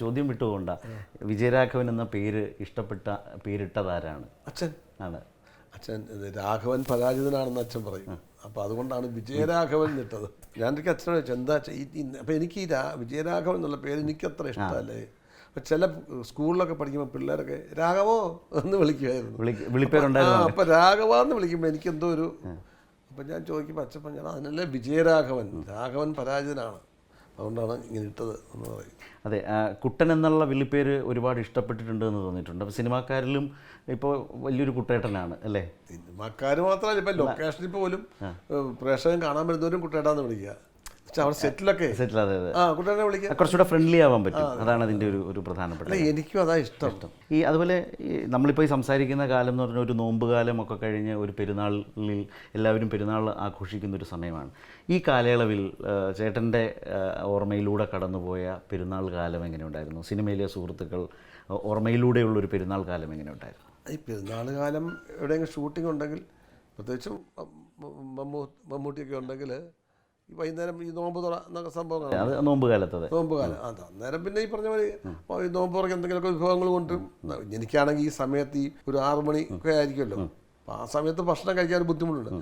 ചോദ്യം വിട്ടുകൊണ്ട വിജയരാഘവൻ എന്ന പേര് ഇഷ്ടപ്പെട്ട പേരിട്ടതാരാണ്? അച്ഛൻ. ആണ്. അച്ഛൻ രാഘവൻ പരാജിതനാണെന്ന് അച്ഛൻ പറയും. അപ്പോൾ അതുകൊണ്ടാണ് വിജയരാഘവൻ എന്നിട്ടത് ഞാൻ എനിക്ക് അച്ഛനോട് ചോദിച്ചു എന്താ അപ്പോൾ എനിക്ക് ഈ വിജയരാഘവൻ എന്നുള്ള പേര് എനിക്കത്ര ഇഷ്ടമല്ലേ? അപ്പോൾ ചില സ്കൂളിലൊക്കെ പഠിക്കുമ്പോൾ പിള്ളേരൊക്കെ രാഘവോ എന്ന് വിളിക്കുമായിരുന്നു അപ്പൊ ആ അപ്പം രാഘവ എന്ന് വിളിക്കുമ്പോൾ എനിക്കെന്തോ ഒരു അപ്പം ഞാൻ ചോദിക്കുമ്പോൾ അച്ഛൻ ഞാൻ അതിനല്ലേ വിജയരാഘവൻ? രാഘവൻ പരാജിതനാണ്. അതുകൊണ്ടാണ് ഇങ്ങനെ ഇട്ടത് എന്ന് പറയും. അതെ കുട്ടൻ എന്നുള്ള വിളിപ്പേര് ഒരുപാട് ഇഷ്ടപ്പെട്ടിട്ടുണ്ട് എന്ന് തോന്നിയിട്ടുണ്ട്. അപ്പോൾ സിനിമാക്കാരിലും ഇപ്പോൾ വലിയൊരു കുട്ടേട്ടനാണ് അല്ലേ? സിനിമാക്കാർ മാത്രമല്ല ഇപ്പം ലൊക്കേഷനിൽ പോലും പ്രേക്ഷകൻ കാണാൻ വരുന്നവരും കുട്ടേട്ടാന്ന് വിളിക്കുക. സെറ്റിലൊക്കെ സെറ്റിൽ അതെ അതെ. ആ കുട്ടേനെ വിളിക്കുക കുറച്ചുകൂടെ ഫ്രണ്ട്ലി ആവാൻ പറ്റും. അതാണ് അതിന്റെ ഒരു ഒരു പ്രധാനപ്പെട്ട എനിക്കും അതാ ഇഷ്ടം. ഈ അതുപോലെ നമ്മളിപ്പോൾ ഈ സംസാരിക്കുന്ന കാലം എന്ന് പറഞ്ഞാൽ ഒരു നോമ്പ് കാലം ഒക്കെ കഴിഞ്ഞ് ഒരു പെരുന്നാളിൽ എല്ലാവരും പെരുന്നാൾ ആഘോഷിക്കുന്ന ഒരു സമയമാണ്. ഈ കാലയളവിൽ ചേട്ടന്റെ ഓർമ്മയിലൂടെ കടന്നുപോയ പെരുന്നാൾ കാലം എങ്ങനെ ഉണ്ടായിരുന്നു സിനിമയിലെ സുഹൃത്തുക്കൾ ഓർമ്മയിലൂടെയുള്ള ഓർമ്മയിലൂടെയുള്ളൊരു പെരുന്നാൾ കാലം എങ്ങനെ ഉണ്ടായിരുന്നു ഈ പെരുന്നാൾ കാലം എവിടെയെങ്കിലും ഷൂട്ടിംഗ് ഉണ്ടെങ്കിൽ പ്രത്യേകിച്ചും മമ്മൂ മമ്മൂട്ടിയൊക്കെ ഉണ്ടെങ്കിൽ ഈ വൈകുന്നേരം ഈ നോമ്പ് തുറ എന്നൊക്കെ സംഭവങ്ങളാണ്. നോമ്പ് കാലത്തത് നോമ്പ് കാലം ആ അന്നേരം പിന്നെ ഈ പറഞ്ഞ പോലെ ഈ നോമ്പ് തുറക്ക് എന്തെങ്കിലുമൊക്കെ വിഭവങ്ങൾ കൊണ്ടും എനിക്കാണെങ്കിൽ ഈ സമയത്ത് ഈ ഒരു ആറു മണി ഒക്കെ ആയിരിക്കുമല്ലോ. അപ്പം ആ സമയത്ത് ഭക്ഷണം കഴിക്കാൻ ഒരു ബുദ്ധിമുട്ടുണ്ട്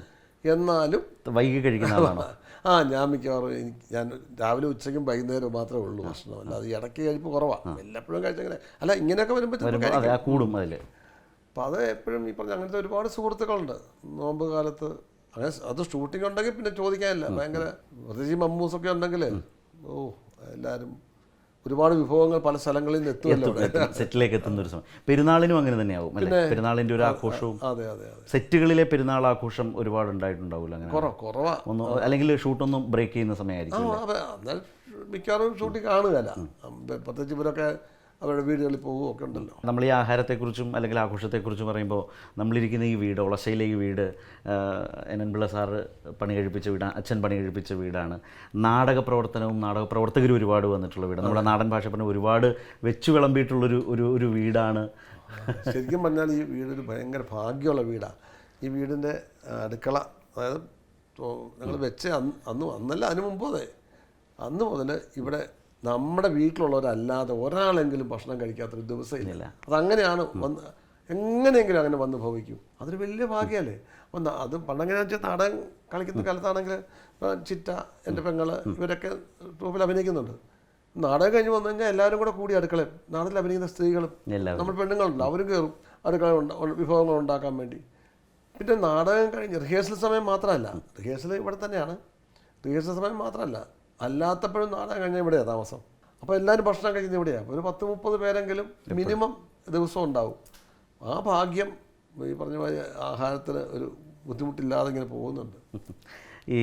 എന്നാലും വൈകി കഴിക്കുന്ന ആ ഞാൻ മിക്കവാറും എനിക്ക് ഞാൻ രാവിലെ ഉച്ചയ്ക്കും വൈകുന്നേരം മാത്രമേ ഉള്ളൂ ഭക്ഷണം. അല്ലാതെ ഇടയ്ക്ക് കഴിപ്പ് കുറവാണ് എല്ലപ്പോഴും കഴിച്ചങ്ങനെ അല്ല ഇങ്ങനെയൊക്കെ വരുമ്പോൾ കൂടും അതിൽ അപ്പോൾ അത് എപ്പോഴും ഈ പറഞ്ഞ അങ്ങനത്തെ ഒരുപാട് സുഹൃത്തുക്കളുണ്ട്. നോമ്പ് കാലത്ത് അങ്ങനെ അത് ഷൂട്ടിംഗ് ഉണ്ടെങ്കിൽ പിന്നെ ചോദിക്കാനില്ല. ഭയങ്കര പ്രത്യേകിച്ച് മമ്മൂസൊക്കെ ഉണ്ടെങ്കിൽ ഓ എല്ലാവരും ഒരുപാട് വിഭവങ്ങൾ പല സ്ഥലങ്ങളിൽ നിന്ന് എത്തുമല്ലോ. സെറ്റിലേക്ക് എത്തുന്ന ഒരു സമയം. പെരുന്നാളിനും അങ്ങനെ തന്നെയാവും അല്ലേ? പെരുന്നാളിന്റെ ഒരു ആഘോഷവും അതെ അതെ സെറ്റുകളിലെ പെരുന്നാൾ ആഘോഷം ഒരുപാട് ഉണ്ടായിട്ടുണ്ടാവില്ല അങ്ങനെ? കുറവ് കുറവാ. ഒന്ന് അല്ലെങ്കിൽ ഷൂട്ടൊന്നും ബ്രേക്ക് ചെയ്യുന്ന സമയമായിരിക്കും മിക്കവാറും ഷൂട്ടിംഗ് കാണുകയല്ല. പ്രത്യേകിച്ച് ഇവരൊക്കെ അവരുടെ വീടുകളിൽ പോവുകയൊക്കെ ഉണ്ടല്ലോ. നമ്മൾ ഈ ആഹാരത്തെക്കുറിച്ചും അല്ലെങ്കിൽ ആഘോഷത്തെക്കുറിച്ചും പറയുമ്പോൾ നമ്മളിരിക്കുന്ന ഈ വീട് ഒളശയിലെ ഈ വീട് എൻ എൻ പിള്ള സാറ് പണി കഴിപ്പിച്ച വീടാണ് അച്ഛൻ പണി കഴിപ്പിച്ച വീടാണ്. നാടക പ്രവർത്തനവും നാടക പ്രവർത്തകരും ഒരുപാട് വന്നിട്ടുള്ള വീട് നമ്മുടെ നാടൻ ഭാഷ പറഞ്ഞ ഒരുപാട് വെച്ചു വിളമ്പിയിട്ടുള്ളൊരു ഒരു ഒരു വീടാണ്. ശരിക്കും പറഞ്ഞാൽ ഈ വീടൊരു ഭയങ്കര ഭാഗ്യമുള്ള വീടാണ് ഈ വീടിന്റെ അടുക്കള അതായത് ഞങ്ങൾ വെച്ച അന്ന് അന്ന് അന്നല്ല അതിന് മുമ്പ് അതെ. അന്ന് മുതൽ ഇവിടെ നമ്മുടെ വീട്ടിലുള്ളവരല്ലാതെ ഒരാളെങ്കിലും ഭക്ഷണം കഴിക്കാത്തൊരു ദിവസമില്ല. അതങ്ങനെയാണ് വന്ന് എങ്ങനെയെങ്കിലും അങ്ങനെ വന്ന് ഭവിക്കും. അതൊരു വലിയ ഭാഗ്യമല്ലേ? അപ്പം അത് പണ്ടങ്ങനെ വെച്ചാൽ നാടകം കളിക്കുന്ന കാലത്താണെങ്കിൽ ചിറ്റ എന്റെ പെങ്ങൾ ഇവരൊക്കെ ട്രൂപ്പിൽ അഭിനയിക്കുന്നുണ്ട്. നാടകം കഴിഞ്ഞ് വന്നു കഴിഞ്ഞാൽ എല്ലാവരും കൂടെ കൂടി അടുക്കളയും നാടകത്തിൽ അഭിനയിക്കുന്ന സ്ത്രീകളും നമ്മൾ പെണ്ണുങ്ങളുണ്ട്. അവരും കയറും അടുക്കള വിഭവങ്ങൾ ഉണ്ടാക്കാൻ വേണ്ടി. പിന്നെ നാടകം കഴിഞ്ഞ് റിഹേഴ്സൽ സമയം മാത്രമല്ല. റിഹേഴ്സൽ ഇവിടെ തന്നെയാണ്. റിഹേഴ്സൽ സമയം മാത്രമല്ല. അല്ലാത്തപ്പോഴും നാടകം കഴിഞ്ഞാൽ ഇവിടെയാണ് താമസം. അപ്പോൾ എല്ലാവരും ഭക്ഷണം കഴിക്കുന്നത് ഇവിടെയാണ് ഒരു പത്ത് മുപ്പത് പേരെങ്കിലും മിനിമം ദിവസം ഉണ്ടാവും. ആ ഭാഗ്യം ഈ പറഞ്ഞ പോലെ ആഹാരത്തിന് ഒരു ബുദ്ധിമുട്ടില്ലാതെ ഇങ്ങനെ പോകുന്നുണ്ട്. ഈ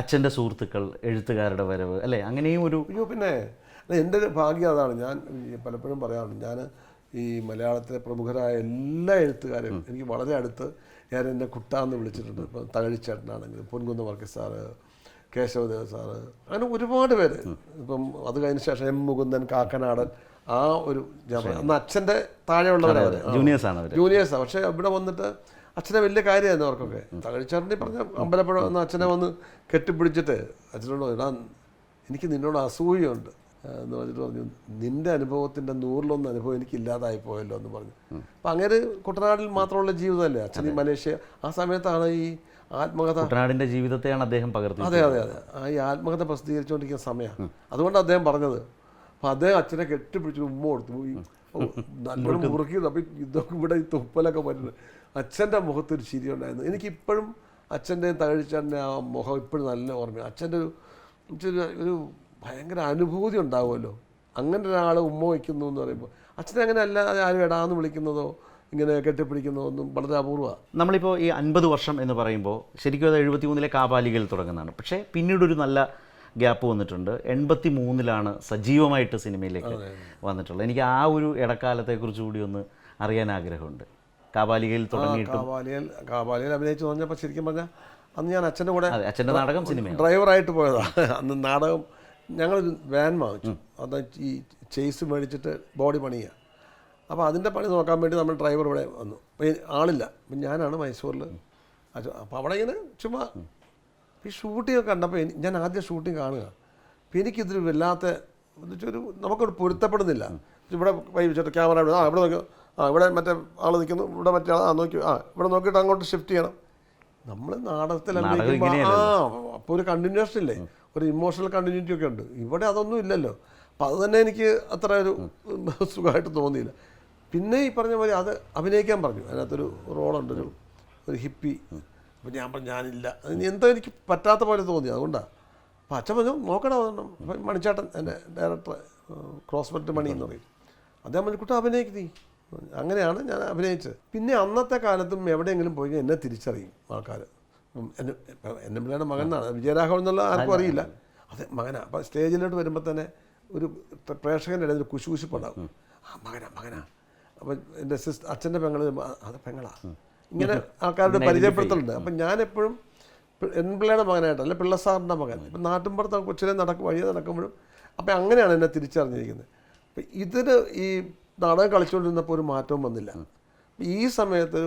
അച്ഛന്റെ സുഹൃത്തുക്കൾ എഴുത്തുകാരുടെ വരവ് അല്ലേ? അങ്ങനെയും ഒരു അയ്യോ പിന്നെ അല്ല, എന്റെ ഒരു ഭാഗ്യം അതാണ്. ഞാൻ പലപ്പോഴും പറയാറുണ്ട്. ഞാൻ ഈ മലയാളത്തിലെ പ്രമുഖരായ എല്ലാ എഴുത്തുകാരും എനിക്ക് വളരെ അടുത്ത് ഞാൻ എന്നെ കുട്ടാന്ന് വിളിച്ചിട്ടുണ്ട്. ഇപ്പം തകഴിച്ചേട്ടനാണെങ്കിലും പൊൻകുന്ന് വർഗീസ് സാറ് കേശവദേവ് സാറ് അങ്ങനെ ഒരുപാട് പേര്. ഇപ്പം അത് കഴിഞ്ഞ ശേഷം എം മുകുന്ദൻ കാക്കനാടൻ ആ ഒരു അന്ന് അച്ഛന്റെ താഴെയുള്ളവരവർ ജൂനിയേഴ്സാണ് ജൂനിയേഴ്സാണ് പക്ഷേ ഇവിടെ വന്നിട്ട് അച്ഛനെ വലിയ കാര്യമായിരുന്നു അവർക്കൊക്കെ. തകഴിച്ചാറിനെ പറഞ്ഞ അമ്പലപ്പുഴ വന്ന് അച്ഛനെ വന്ന് കെട്ടിപ്പിടിച്ചിട്ട് അച്ഛനോട് എടാ എനിക്ക് നിന്നോട് അസൂയുണ്ട്. എന്ന് പറഞ്ഞിട്ട് പറഞ്ഞു നിന്റെ അനുഭവത്തിന്റെ നൂറിലൊന്ന് അനുഭവം എനിക്ക് ഇല്ലാതായി പോയല്ലോ എന്ന് പറഞ്ഞു. അപ്പം അങ്ങനെ കുട്ടനാടിൽ മാത്രമുള്ള ജീവിതമല്ലേ? അച്ഛൻ ഈ മലേഷ്യ ആ സമയത്താണ് ഈ ആത്മകഥ. കുട്ടനാടിന്റെ ജീവിതത്തെയാണ് അദ്ദേഹം പകർത്തി അതെ അതെ. അതെ ഈ ആത്മകഥ പ്രസിദ്ധീകരിച്ചുകൊണ്ടിരിക്കുന്ന സമയമാണ് അതുകൊണ്ട് അദ്ദേഹം പറഞ്ഞത്. അപ്പം അദ്ദേഹം അച്ഛനെ കെട്ടിപ്പിടിച്ച് ഉമ്മ കൊടുത്തു. നല്ലോണം മുറുക്കി അപ്പം ഇതൊക്കെ ഇവിടെ ഈ തുപ്പലൊക്കെ പറ്റുന്നത് അച്ഛന്റെ മുഖത്തൊരു ചിരി ഉണ്ടായിരുന്നു. എനിക്കിപ്പോഴും അച്ഛന്റെയും തകഴിച്ചാന്റെ ആ മുഖം ഇപ്പോഴും നല്ല ഓർമ്മയാണ്. അച്ഛന്റെ ഒരു ഒരു- ഒരു ഭയങ്കര അനുഭൂതി ഉണ്ടാവുമല്ലോ. അങ്ങനെ ഒരാളെ ഉമ്മ വയ്ക്കുന്നു എന്ന് പറയുമ്പോൾ അച്ഛനെ അങ്ങനെ അല്ലാതെ ആരും എടാന്ന് വിളിക്കുന്നതോ ഇങ്ങനെ കെട്ടിപ്പിടിക്കുന്നതൊന്നും വളരെ അപൂർവമാണ് നമ്മളിപ്പോൾ ഈ അൻപത് വർഷം എന്ന് പറയുമ്പോൾ ശരിക്കും അത് എഴുപത്തി മൂന്നിലെ കാപാലികയിൽ തുടങ്ങുന്നതാണ്. പക്ഷേ പിന്നീട് ഒരു നല്ല ഗ്യാപ്പ് വന്നിട്ടുണ്ട്. എൺപത്തി മൂന്നിലാണ് സജീവമായിട്ട് സിനിമയിലേക്ക് വന്നിട്ടുള്ളത്. എനിക്ക് ആ ഒരു ഇടക്കാലത്തെക്കുറിച്ച് കൂടി ഒന്ന് അറിയാൻ ആഗ്രഹമുണ്ട്. കാപാലികയിൽ തുടങ്ങിയിട്ടും കാവാലിയൽ കാവാലിയൽ അഭിനയിച്ചു പറഞ്ഞപ്പോൾ ശരിക്കും പറഞ്ഞാൽ അന്ന് ഞാൻ അച്ഛന്റെ കൂടെ അച്ഛന്റെ നാടകം സിനിമ ഡ്രൈവറായിട്ട് പോയതാണ് അന്ന് നാടകം ഞങ്ങളൊരു വാൻ വാങ്ങിച്ചു. അത് ഈ ചേസ് മേടിച്ചിട്ട് ബോഡി പണിയുക അപ്പോൾ അതിന്റെ പണി നോക്കാൻ വേണ്ടി നമ്മൾ ഡ്രൈവർ ഇവിടെ വന്നു. അപ്പോൾ ആളില്ല. അപ്പം ഞാനാണ് മൈസൂരിൽ അപ്പോൾ അവിടെ ഇങ്ങനെ ചുമ്മാ ഈ ഷൂട്ടിംഗ് കണ്ടപ്പോൾ ഞാൻ ആദ്യം ഷൂട്ടിങ് കാണുക. അപ്പം എനിക്കിതൊരു വല്ലാത്ത ഒരു നമുക്കൊരു പൊരുത്തപ്പെടുന്നില്ല. ഇവിടെ വൈകിട്ട് ക്യാമറ ഇവിടെ ആ ഇവിടെ നോക്കി. ആ ഇവിടെ മറ്റേ ആൾ നിൽക്കുന്നു ഇവിടെ മറ്റേ ആൾ ആ നോക്കി. ആ ഇവിടെ നോക്കിയിട്ട് അങ്ങോട്ട് ഷിഫ്റ്റ് ചെയ്യണം. നമ്മൾ നാടകത്തിൽ ആ അപ്പോൾ ഒരു കണ്ടിന്യൂഷൻ ഇല്ലേ? ഒരു ഇമോഷണൽ കണ്ടിന്യൂറ്റി ഒക്കെ ഉണ്ട്. ഇവിടെ അതൊന്നും ഇല്ലല്ലോ. അപ്പം അത് തന്നെ എനിക്ക് അത്ര ഒരു സുഖമായിട്ട് തോന്നിയില്ല. പിന്നെ ഈ പറഞ്ഞ പോലെ അത് അഭിനയിക്കാൻ പറഞ്ഞു. അതിനകത്തൊരു റോളുണ്ട്. ഒരു ഒരു ഹിപ്പി. അപ്പം ഞാൻ പറഞ്ഞു ഞാനില്ല. എന്തോ എനിക്ക് പറ്റാത്ത പോലെ തോന്നി. അതുകൊണ്ടാണ് അപ്പം അച്ഛൻ പറഞ്ഞു നോക്കണം അതൊന്നും അപ്പം മണിച്ചേട്ടൻ എന്റെ ഡയറക്ടർ ക്രോസ്മെറ്റ് മണി എന്ന് പറയും. അദ്ദേഹം പറഞ്ഞു കുട്ടി അഭിനയിക്ക് അങ്ങനെയാണ് ഞാൻ അഭിനയിച്ചത്. പിന്നെ അന്നത്തെ കാലത്തും എവിടെയെങ്കിലും പോയി എന്നെ തിരിച്ചറിയും ആൾക്കാർ എന്നെ എന്റെ പിള്ളേരുടെ മകനാണ് വിജയരാഘവൻ എന്നുള്ള ആർക്കും അറിയില്ല. അതെ മകനാ. അപ്പം സ്റ്റേജിലോട്ട് വരുമ്പോൾ തന്നെ ഒരു പ്രേക്ഷകന്റെ ഇടയിൽ ഒരു കുശുകുശുപ്പുണ്ടാവും. ആ മകനാ മകനാ. അപ്പം എന്റെ സിസ്റ്റർ അച്ഛന്റെ പെങ്ങൾ അത് പെങ്ങളാ. ഇങ്ങനെ ആൾക്കാരുടെ പരിചയപ്പെടുത്തലുണ്ട്. അപ്പം ഞാനെപ്പോഴും ഞാൻ മകനായിട്ട് അല്ലെ പിള്ള സാറിന്റെ മകൻ ഇപ്പം നാട്ടിൻപുറത്ത് കൊച്ചിലെ നടക്കും വഴിയെ നടക്കുമ്പോഴും അപ്പം അങ്ങനെയാണ് എന്നെ തിരിച്ചറിഞ്ഞിരിക്കുന്നത്. അപ്പം ഇതിന് ഈ നാടകം കളിച്ചുകൊണ്ടിരുന്നപ്പോൾ ഒരു മാറ്റവും വന്നില്ല. അപ്പം ഈ സമയത്ത്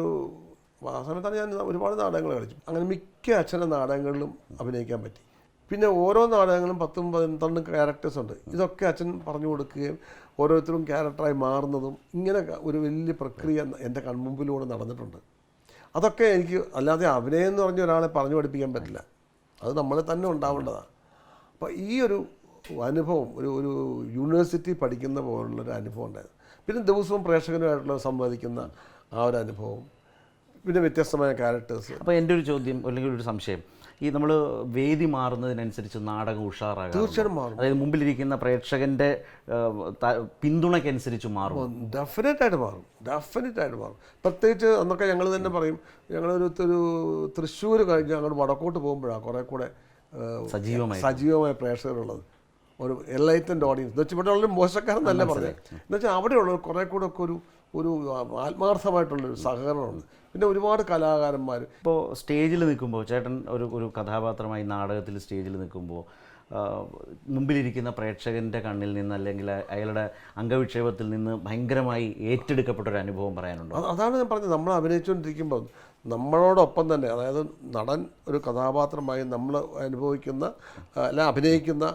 ആ സമയത്താണ് ഞാൻ ഒരുപാട് നാടകങ്ങൾ കളിച്ചു. അങ്ങനെ മിക്ക അച്ഛന്റെ നാടകങ്ങളിലും അഭിനയിക്കാൻ പറ്റി. പിന്നെ ഓരോ നാടകങ്ങളും പത്തും പന്ത്രണ്ടും ക്യാരക്ടേഴ്സ് ഉണ്ട്. ഇതൊക്കെ അച്ഛൻ പറഞ്ഞു കൊടുക്കുകയും ഓരോരുത്തരും ക്യാരക്ടറായി മാറുന്നതും ഇങ്ങനെ ഒരു വലിയ പ്രക്രിയ എന്റെ കൺമുമ്പിലൂടെ നടന്നിട്ടുണ്ട്. അതൊക്കെ എനിക്ക് അല്ലാതെ അഭിനയം എന്ന് പറഞ്ഞ ഒരാളെ പറഞ്ഞു പഠിപ്പിക്കാൻ പറ്റില്ല. അത് നമ്മളെ തന്നെ ഉണ്ടാവേണ്ടതാണ് അപ്പോൾ ഈ ഒരു അനുഭവം ഒരു ഒരു യൂണിവേഴ്സിറ്റി പഠിക്കുന്ന പോലുള്ളൊരു അനുഭവം ഉണ്ടായിരുന്നു പിന്നെ ദിവസവും പ്രേക്ഷകനുമായിട്ടുള്ള സംവദിക്കുന്ന ആ ഒരു അനുഭവം. പിന്നെ വ്യത്യസ്തമായ ക്യാരക്ടേഴ്സ് അപ്പോൾ എന്റെ ഒരു ചോദ്യം അല്ലെങ്കിൽ ഒരു സംശയം. ഈ നമ്മൾ വേദി മാറുന്നതിനനുസരിച്ച് നാടകം ഉഷാറാകാം തീർച്ചയായിട്ടും മാറും. അതായത് മുമ്പിലിരിക്കുന്ന പ്രേക്ഷകന്റെ പിന്തുണയ്ക്കനുസരിച്ച് മാറും. ഡെഫിനറ്റ് ആയിട്ട് മാറും. ഡെഫിനറ്റ് ആയിട്ട് മാറും. പ്രത്യേകിച്ച് അന്നൊക്കെ ഞങ്ങൾ തന്നെ പറയും ഞങ്ങളൊരു ഒരു തൃശ്ശൂർ കഴിഞ്ഞ് അങ്ങോട്ട് വടക്കോട്ട് പോകുമ്പോഴാണ് കുറേ കൂടെ സജീവമായി സജീവമായ പ്രേക്ഷകരുള്ളത്. ഒരു എലൈറ്റന്റ് ഓഡിയൻസ് എന്ന് വെച്ചാൽ ഇവിടെ ഉള്ള മോശക്കാരെന്നല്ല പറഞ്ഞത്. എന്ന് വെച്ചാൽ അവിടെയുള്ള കുറേ കൂടെ ഒക്കെ ഒരു ഒരു ആത്മാർത്ഥമായിട്ടുള്ളൊരു സഹകരണമുണ്ട്. പിന്നെ ഒരുപാട് കലാകാരന്മാർ ഇപ്പോൾ സ്റ്റേജിൽ നിൽക്കുമ്പോൾ ചേട്ടൻ ഒരു ഒരു കഥാപാത്രമായി നാടകത്തിൽ സ്റ്റേജിൽ നിൽക്കുമ്പോൾ മുമ്പിലിരിക്കുന്ന പ്രേക്ഷകന്റെ കണ്ണിൽ നിന്ന് അല്ലെങ്കിൽ അയാളുടെ അംഗവിക്ഷേപത്തിൽ നിന്ന് ഭയങ്കരമായി ഏറ്റെടുക്കപ്പെട്ട ഒരു അനുഭവം പറയാനുണ്ടോ? അതാണ് ഞാൻ പറഞ്ഞത്. നമ്മൾ അഭിനയിച്ചുകൊണ്ടിരിക്കുമ്പോൾ നമ്മളോടൊപ്പം തന്നെ അതായത് നടൻ ഒരു കഥാപാത്രമായി നമ്മൾ അനുഭവിക്കുന്ന അല്ല അഭിനയിക്കുന്ന